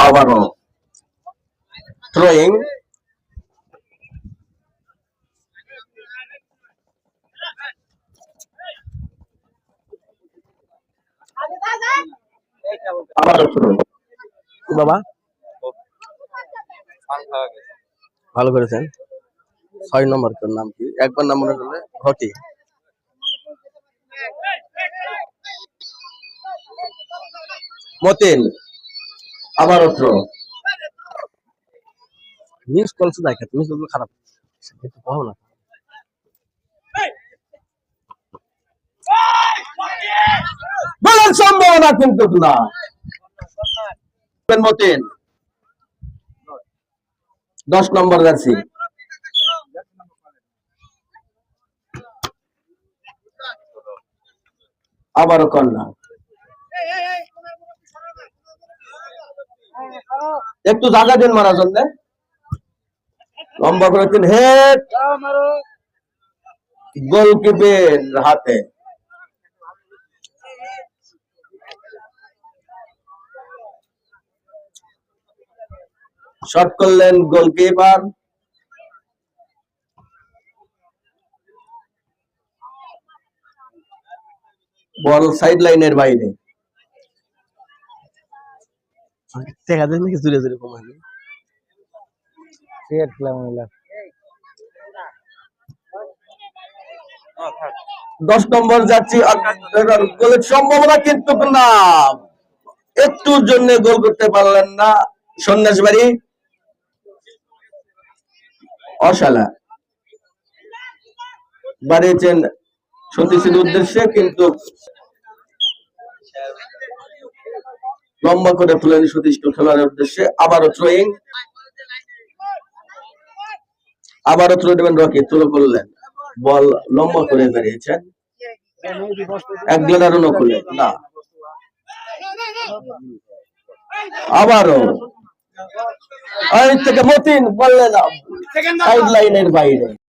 আবারও থ্রোয়িং বাবা? ভালো করেছেন। ছয় নম্বর নাম কি? একবার নাম মনে করলে ঘটি মতিন। আবারও থ্রো মিস কলস দেখে মিস কল খারাপ। কিন্তু কহো না। বলার সম্ভাবনা কিন্তু না। মতিন। দশ নম্বর জার্সি। আবারও কন্যা। একটু জায়গা দিন মারার জন্য। লম্বা করে তিন হেড গোলকিপের হাতে। শট করলেন গোলকিপার। বল সাইড লাইনের বাইরে। দেখা যায় নাকি খেলাম দশ নম্বর যাচ্ছি গোলের সম্ভাবনা কিন্তু না একটুর জন্য গোল করতে পারলেন না সন্ন্যাস বাড়ি। অশালা। বাড়িয়েছেন সতীশের উদ্দেশ্যে কিন্তু লম্বা করে তুলেন সতীশকে খেলার উদ্দেশ্যে আবারও থ্রোয়িং আবারও থ্রো দেবেন রকি থ্রো করলেন। বল লম্বা করে বেরিয়েছেন। এক আবারও। থেকে মতিন বললেন সাইড লাইনের বাইরে।